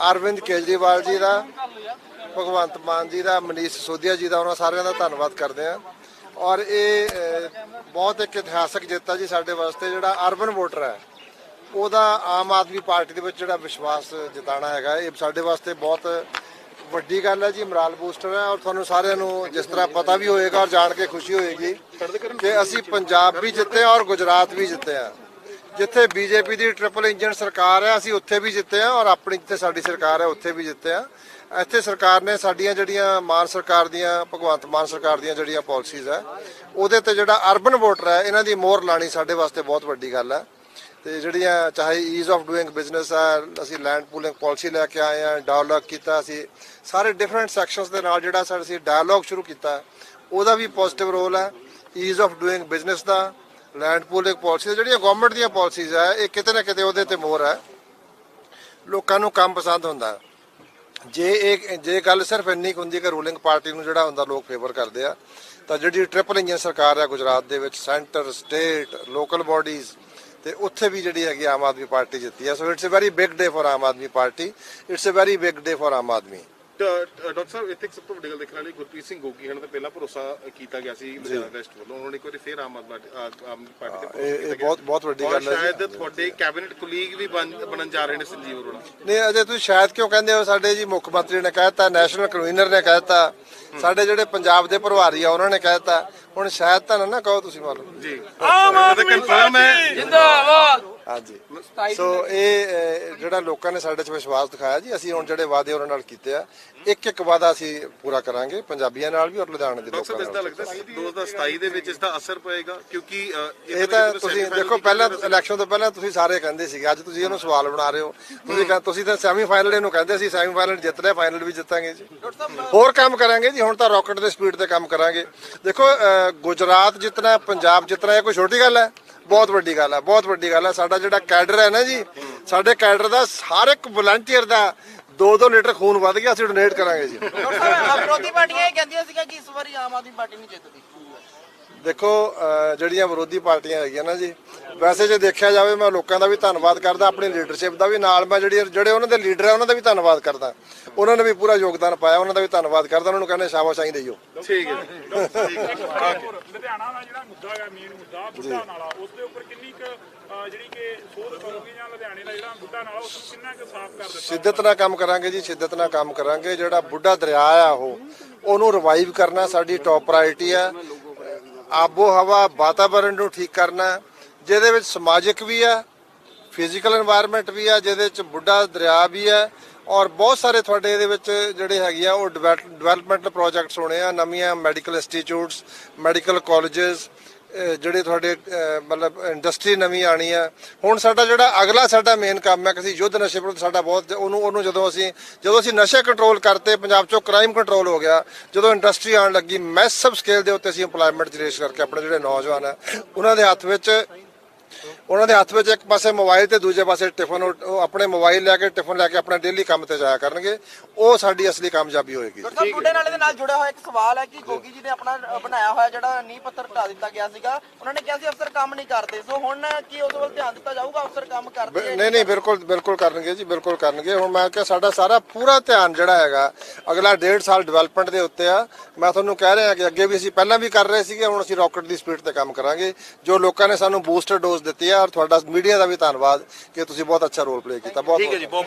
ਅਰਵਿੰਦ ਕੇਜਰੀਵਾਲ ਜੀ ਦਾ, ਭਗਵੰਤ ਮਾਨ ਜੀ ਦਾ, ਮਨੀਸ਼ ਸਿਸੋਦੀਆ ਜੀ ਦਾ, ਉਹਨਾਂ ਸਾਰਿਆਂ ਦਾ ਧੰਨਵਾਦ ਕਰਦੇ ਹਾਂ। ਔਰ ਇਹ ਬਹੁਤ ਇੱਕ ਇਤਿਹਾਸਕ ਜਿੱਤ ਹੈ ਜੀ ਸਾਡੇ ਵਾਸਤੇ, ਜਿਹੜਾ ਅਰਬਨ ਵੋਟਰ ਹੈ, ਉਹਦਾ ਆਮ ਆਦਮੀ ਪਾਰਟੀ ਦੇ ਵਿੱਚ ਜਿਹੜਾ ਵਿਸ਼ਵਾਸ ਜਤਾਣਾ ਹੈਗਾ, ਇਹ ਸਾਡੇ ਵਾਸਤੇ ਬਹੁਤ ਵੱਡੀ ਗੱਲ ਹੈ ਜੀ, ਮਰਾਲ ਬੂਸਟਰ ਹੈ। ਔਰ ਤੁਹਾਨੂੰ ਸਾਰਿਆਂ ਨੂੰ ਜਿਸ ਤਰ੍ਹਾਂ ਪਤਾ ਵੀ ਹੋਏਗਾ ਔਰ ਜਾਣ ਕੇ ਖੁਸ਼ੀ ਹੋਏਗੀ ਕਿ ਅਸੀਂ ਪੰਜਾਬ ਵੀ ਜਿੱਤੇ ਔਰ ਗੁਜਰਾਤ ਵੀ ਜਿੱਤੇ ਹਾਂ। ਜਿੱਥੇ ਬੀਜੇਪੀ ਦੀ ਟ੍ਰਿਪਲ ਇੰਜਨ ਸਰਕਾਰ ਹੈ, ਅਸੀਂ ਉੱਥੇ ਵੀ ਜਿੱਤੇ ਆ ਔਰ ਆਪਣੀ ਜਿੱਥੇ ਸਾਡੀ ਸਰਕਾਰ ਹੈ, ਉੱਥੇ ਵੀ ਜਿੱਤੇ ਆ ਇੱਥੇ ਸਰਕਾਰ ਨੇ ਸਾਡੀਆਂ ਜਿਹੜੀਆਂ ਮਾਨ ਸਰਕਾਰ ਦੀਆਂ, ਭਗਵੰਤ ਮਾਨ ਸਰਕਾਰ ਦੀਆਂ ਜਿਹੜੀਆਂ ਪਾਲਿਸੀਜ਼ ਹੈ, ਉਹਦੇ ਤੇ ਜਿਹੜਾ ਅਰਬਨ ਵੋਟਰ ਹੈ, ਇਹਨਾਂ ਦੀ ਮੋਹਰ ਲਾਣੀ ਸਾਡੇ ਵਾਸਤੇ ਬਹੁਤ ਵੱਡੀ ਗੱਲ ਹੈ। ਤੇ ਜਿਹੜੀਆਂ ਚਾਹੇ ਈਜ਼ ਆਫ ਡੂਇੰਗ ਬਿਜ਼ਨਸ ਆ ਅਸੀਂ ਲੈਂਡ ਪੂਲਿੰਗ ਪਾਲਿਸੀ ਲੈ ਕੇ ਆਏ ਆ ਡਾਇਲੌਗ ਕੀਤਾ, ਅਸੀਂ ਸਾਰੇ ਡਿਫਰੈਂਟ ਸੈਕਸ਼ਨਸ ਦੇ ਨਾਲ ਜਿਹੜਾ ਸਾਡਾ ਅਸੀਂ ਡਾਇਲੌਗ ਸ਼ੁਰੂ ਕੀਤਾ, ਉਹਦਾ ਵੀ ਪੋਜ਼ਿਟਿਵ ਰੋਲ ਹੈ। ਈਜ਼ ਆਫ ਡੂਇੰਗ ਬਿਜ਼ਨਸ ਦਾ ਲੈਂਡ ਪੂਲ ਇੱਕ ਪਾਲਿਸੀ ਜਿਹੜੀਆਂ ਗਵਰਨਮੈਂਟ ਦੀਆਂ ਪਾਲਿਸੀਜ਼ ਆ, ਇਹ ਕਿਤੇ ਨਾ ਕਿਤੇ ਉਹਦੇ ਤੇ ਮੋਰ ਹੈ ਲੋਕਾਂ ਨੂੰ ਕੰਮ ਪਸੰਦ ਹੁੰਦਾ। ਜੇ ਇਹ, ਜੇ ਗੱਲ ਸਿਰਫ ਇੰਨੀ ਕੁ ਹੁੰਦੀ ਕਿ ਰੂਲਿੰਗ ਪਾਰਟੀ ਨੂੰ ਜਿਹੜਾ ਹੁੰਦਾ ਲੋਕ ਫੇਵਰ ਕਰਦੇ ਆ, ਤਾਂ ਜਿਹੜੀ ਟ੍ਰਿਪਲ ਇੰਜਨ ਸਰਕਾਰ ਆ ਗੁਜਰਾਤ ਦੇ ਵਿੱਚ ਸੈਂਟਰ ਸਟੇਟ ਲੋਕਲ ਬਾਡੀਜ਼ ਤੇ ਉੱਥੇ ਵੀ ਜਿਹੜੀ ਹੈਗੀ ਆਮ ਆਦਮੀ ਪਾਰਟੀ ਜਿੱਤੀ ਹੈ so it's a very big day for Aam Aadmi party it's a very big day for Aam Aadmi. Doctor ਸਾਹਿਬ ਇੱਥੇ ਸਭ ਤੋਂ ਵੱਡੀ ਗੱਲ ਦੇਖਣ ਵਾਲੀ ਗੁਰਪ੍ਰੀਤ ਸਿੰਘ ਗੋਗੀ ਹਨ ਤੇ ਪਹਿਲਾਂ ਭਰੋਸਾ ਕੀਤਾ ਗਿਆ ਸੀ ਲੁਧਿਆਣਾ ਵੈਸਟ ਵੱਲੋਂ। ਉਹਨਾਂ ਨੇ ਇੱਕ ਵਾਰੀ ਫੇਰ ਆਮ ਆਦਮੀ ਪਾਰਟੀ- ਆਮ ਆਦਮੀ ਪਾਰਟੀ ਤੇ ਭਰੋਸਾ ਇਹ ਕੀਤਾ ਇਹ ਗਿਆ। ਬਹੁਤ ਬਹੁਤ ਵੱਡੀ ਗੱਲ ਹੈ ਸ਼ਾਇਦ ਤੁਹਾਡੇ ਕੈਬਨਿਟ ਕੁਲੀਗ ਵੀ ਬਣ- ਬਣਨ ਜਾ ਰਹੇ ਨੇ ਸੰਜੀਵ ਅਰੋੜਾ। ਨਹੀਂ ਅਜੇ ਤੁਸੀਂ ਸ਼ਾਇਦ ਕਿਉਂ ਕਹਿੰਦੇ ਹੋ? ਸਾਡੇ ਜੀ ਮੁੱਖ ਮੰਤਰੀ ਨੇ ਕਹਿਤਾ ਨੈਸ਼ਨਲ ਕਨਵੀਨਰ ਨੇ ਕਹਿਤਾ ਸਾਡੇ ਜਿਹੜੇ ਪੰਜਾਬ ਦੇ ਪ੍ਰਭਾਰੀ ਆ ਉਹਨਾਂ ਨੇ ਕਹਿਤਾ ਹੁਣ ਸ਼ਾਇਦ ਤਾਂ ਨਾ ਕਹੋ ਤੁਸੀਂ ਮਾਲੂਮ। ਜੀ। ਆਮ ਆਦਮੀ ਕਨਫਰਮ ਹੈ। ਹਾਂਜੀ। ਸੋ ਇਹ ਜਿਹੜਾ ਲੋਕਾਂ ਨੇ ਸਾਡੇ 'ਚ ਵਿਸ਼ਵਾਸ ਦਿਖਾਇਆ ਜੀ ਅਸੀਂ ਹੁਣ ਜਿਹੜੇ ਵਾਅਦੇ ਉਹਨਾਂ ਨਾਲ ਕੀਤੇ ਆ ਇੱਕ ਇੱਕ ਵਾਅਦਾ ਅਸੀਂ ਪੂਰਾ ਕਰਾਂਗੇ ਪੰਜਾਬੀਆਂ ਨਾਲ ਵੀ ਔਰ ਲੁਧਿਆਣਾ ਦੇ ਲੋਕਾਂ ਇਸ ਦਾ ਨਾਲ ਲੱਗਦਾ 2027 ਦੇ ਵਿੱਚ ਇਸ ਦਾ ਅਸਰ ਪਏਗਾ? ਕਿਉਂਕਿ ਇਹ ਤਾਂ ਤੁਸੀਂ ਦੇਖੋ ਪਹਿਲਾਂ ਇਲੈਕਸ਼ਨ ਤੋਂ ਪਹਿਲਾਂ ਤੁਸੀਂ ਸਾਰੇ ਕਹਿੰਦੇ ਸੀਗੇ ਅੱਜ ਤੁਸੀਂ ਇਹਨੂੰ ਸਵਾਲ ਬਣਾ ਰਹੇ ਹੋ। ਤੁਸੀਂ ਤੁਸੀਂ ਤਾਂ ਸੈਮੀ ਫਾਈਨਲ ਇਹਨੂੰ ਕਹਿੰਦੇ ਸੀ ਸੈਮੀ ਫਾਈਨਲ ਜਿੱਤ ਲਿਆ ਫਾਈਨਲ ਵੀ ਜਿੱਤਾਂਗੇ ਜੀ। ਹੋਰ ਕੰਮ ਕਰਾਂਗੇ ਜੀ ਹੁਣ ਤਾਂ ਰਾਕਟ ਦੇ ਸਪੀਡ ਤੇ ਕੰਮ ਕਰਾਂਗੇ। ਦੇਖੋ ਗੁਜਰਾਤ ਜਿੱਤਣਾ ਪੰਜਾਬ ਜਿੱਤਣਾ ਇਹ ਕੋਈ ਛੋਟੀ ਗੱਲ ਹੈ। ਬਹੁਤ ਵੱਡੀ ਗੱਲ ਹੈ ਬਹੁਤ ਵੱਡੀ ਗੱਲ ਹੈ ਸਾਡਾ ਜਿਹੜਾ ਕੈਡਰ ਹੈ ਨਾ ਜੀ ਸਾਡੇ ਕੈਡਰ ਦਾ ਹਰ ਇੱਕ ਵਲੰਟੀਅਰ ਦਾ 2-2 ਲੀਟਰ ਖੂਨ ਵੱਧ ਗਿਆ ਅਸੀਂ ਡੋਨੇਟ ਕਰਾਂਗੇ ਜੀ। ਵਿਰੋਧੀ ਪਾਰਟੀਆਂ ਇਹ ਕਹਿੰਦੀਆਂ ਸੀਗਾ ਕਿ ਇਸ ਵਾਰੀ ਆਮ ਆਦਮੀ ਪਾਰਟੀ ਨਹੀਂ ਜਿੱਤਦੀ। ਦੇਖੋ ਅਹ ਜਿਹੜੀਆਂ ਵਿਰੋਧੀ ਪਾਰਟੀਆਂ ਹੈਗੀਆਂ ਨਾ ਜੀ ਵੈਸੇ ਜੇ ਦੇਖਿਆ ਜਾਵੇ ਮੈਂ ਲੋਕਾਂ ਦਾ ਵੀ ਧੰਨਵਾਦ ਕਰਦਾ ਆਪਣੀ ਲੀਡਰਸ਼ਿਪ ਦਾ ਵੀ। ਨਾਲ ਮੈਂ ਜਿਹੜੀ ਜਿਹੜੇ ਉਹਨਾਂ ਦੇ ਲੀਡਰ ਆ ਉਹਨਾਂ ਦਾ ਵੀ ਧੰਨਵਾਦ ਕਰਦਾ। ਉਹਨਾਂ ਨੇ ਵੀ ਪੂਰਾ ਯੋਗਦਾਨ ਪਾਇਆ ਉਹਨਾਂ ਦਾ ਵੀ ਧੰਨਵਾਦ ਕਰਦਾ। ਉਹਨਾਂ ਨੂੰ ਕਹਿੰਦੇ ਸ਼ਾਬਾਸ਼ ਆਈ ਦਈਓ। ਠੀਕ ਹੈ ਲੁਧਿਆਣਾ ਦਾ ਜਿਹੜਾ ਮੁੱਦਾ ਹੈ ਮੇਨ ਮੁੱਦਾ ਬੁੱਢਾ ਨਾਲਾ ਉਸ ਦੇ ਉੱਪਰ ਕਿੰਨੀ ਕੁ ਅਹ, ਜਿਹੜੀ ਕਿ ਸੋਧ ਕਰੋਗੇ ਜਾਂ ਲੁਧਿਆਣੇ ਦਾ ਜਿਹੜਾ ਬੁੱਢਾ ਨਾਲਾ ਉਸ ਨੂੰ ਕਿੰਨਾ ਕੁ ਸਾਫ਼ ਕਰ ਦਿੱਤਾ? ਸ਼ਿੱਦਤ ਨਾਲ ਕੰਮ ਕਰਾਂਗੇ ਜੀ ਸ਼ਿੱਦਤ ਨਾਲ ਕੰਮ ਕਰਾਂਗੇ। ਜਿਹੜਾ ਬੁੱਢਾ ਦਰਿਆ ਆ ਉਹ ਉਹਨੂੰ ਰਿਵਾਈਵ ਕਰਨਾ ਸਾਡੀ ਟੌਪ ਪ੍ਰਾਇੋਰਟੀ ਆ ਆਬੋ ਹਵਾ ਵਾਤਾਵਰਣ ਨੂੰ ਠੀਕ ਕਰਨਾ। ਜਿਹਦੇ ਵਿੱਚ ਸਮਾਜਿਕ ਵੀ ਆ ਫਿਜ਼ੀਕਲ এনवायरमेंट ਵੀ ਆ, ਜਿਹਦੇ ਵਿੱਚ ਬੁੱਢਾ ਦਰਿਆ ਵੀ ਆ, ਔਰ ਬਹੁਤ ਸਾਰੇ ਤੁਹਾਡੇ ਇਹਦੇ ਵਿੱਚ ਜਿਹੜੇ ਹੈਗੇ ਆ, ਉਹ ਡਿਵੈਲਪਮੈਂਟ ਪ੍ਰੋਜੈਕਟਸ ਹੋਣੇ ਆ, ਨਵੀਆਂ ਮੈਡੀਕਲ ਇੰਸਟੀਚਿਊਟਸ ਮੈਡੀਕਲ ਕਾਲਜਸ ਜਿਹੜੇ ਤੁਹਾਡੇ ਮਤਲਬ ਇੰਡਸਟਰੀ ਨਵੀਂ ਆਣੀ ਆ। ਹੁਣ ਸਾਡਾ ਜਿਹੜਾ ਅਗਲਾ ਸਾਡਾ ਮੇਨ ਕੰਮ ਹੈ ਕਿ ਅਸੀਂ ਯੁੱਧ ਨਸ਼ੇ ਵਿਰੁੱਧ ਸਾਡਾ ਬਹੁਤ, ਉਹਨੂੰ ਉਹਨੂੰ ਜਦੋਂ ਅਸੀਂ ਜਦੋਂ ਅਸੀਂ ਨਸ਼ੇ ਕੰਟਰੋਲ ਕਰਤੇ, ਪੰਜਾਬ 'ਚੋਂ ਕ੍ਰਾਈਮ ਕੰਟਰੋਲ ਹੋ ਗਿਆ, ਜਦੋਂ ਇੰਡਸਟਰੀ ਆਣ ਲੱਗੀ ਮੈਸਿਵ ਸਕੇਲ ਦੇ ਉੱਤੇ ਅਸੀਂ ਏਮਪਲੋਇਮੈਂਟ ਜਨਰੇਟ ਕਰਕੇ ਆਪਣੇ ਜਿਹੜੇ ਨੌਜਵਾਨ ਆ, ਉਹਨਾਂ ਦੇ ਹੱਥ ਵਿੱਚ ਉਹਨਾਂ ਦੇ ਹੱਥ ਵਿੱਚ ਇੱਕ ਪਾਸੇ ਮੋਬਾਈਲ ਤੇ ਦੂਜੇ ਪਾਸੇ ਟਿਫਨ ਉਹ ਆਪਣੇ ਮੋਬਾਈਲ ਲੈ ਕੇ ਟਿਫਨ ਲੈ ਕੇ ਆਪਣਾ ਡੇਲੀ ਕੰਮ ਤੇ ਜਾਇਆ ਕਰਨਗੇ। ਉਹ ਸਾਡੀ ਅਸਲੀ ਕਾਮਯਾਬੀ ਹੋਏਗੀ। ਡਾਕਟਰ ਸਾਹਿਬ ਬੁੱਢੇ ਨਾਲੇ ਦੇ ਨਾਲ ਜੁੜਿਆ ਹੋਇਆ ਇੱਕ ਸਵਾਲ ਹੈ ਕਿ ਗੋਗੀ ਜੀ ਨੇ ਆਪਣਾ ਅ, ਬਣਾਇਆ ਹੋਇਆ ਜਿਹੜਾ ਨੀਂਹ ਪੱਥਰ ਢਾ ਦਿੱਤਾ ਗਿਆ ਸੀਗਾ। ਉਹਨਾਂ ਨੇ ਕਿਹਾ ਸੀ ਅਫਸਰ ਕੰਮ ਨਹੀਂ ਕਰਦੇ। ਸੋ ਹੁਣ ਕੀ ਉਸ ਵੱਲ ਧਿਆਨ ਦਿੱਤਾ ਜਾਊਗਾ? ਅਫਸਰ ਕੰਮ ਕਰਦੇ ਬ- ਨਹੀਂ ਨਹੀਂ ਬਿਲਕੁਲ ਬਿਲਕੁਲ ਕਰਨਗੇ ਜੀ ਬਿਲਕੁਲ ਕਰਨਗੇ। ਹੁਣ ਮੈਂ ਕਿਹਾ ਸਾਡਾ ਸਾਰਾ ਪੂਰਾ ਧਿਆਨ ਜਿਹੜਾ ਹੈਗਾ ਅਗਲਾ ਡੇਢ ਸਾਲ ਡਿਵੈਲਪਮੈਂਟ ਦੇ ਉੱਤੇ ਆ। ਮੈਂ ਤੁਹਾਨੂੰ ਕਹਿ ਰਿਹਾ ਕਿ ਅੱਗੇ ਵੀ ਅਸੀਂ ਪਹਿਲਾਂ ਵੀ ਕਰ ਰਹੇ ਸੀਗੇ ਹੁਣ ਅਸੀਂ ਰਾਕਟ ਦੀ ਸਪੀਡ ਤੇ ਕੰਮ ਕਰਾਂਗੇ। ਜੋ ਲੋਕਾਂ ਨੇ ਸਾਨੂੰ ਬੂਸਟਰ ਡੋਜ਼ ਦਿੱਤੀ ਆ ਔਰ ਤੁਹਾਡਾ ਮੀਡੀਆ ਦਾ ਵੀ ਧੰਨਵਾਦ ਕਿ ਤੁਸੀਂ ਬਹੁਤ ਅੱਛਾ ਰੋਲ ਪਲੇ ਕੀਤਾ ਬਹੁਤ ਬਹੁਤ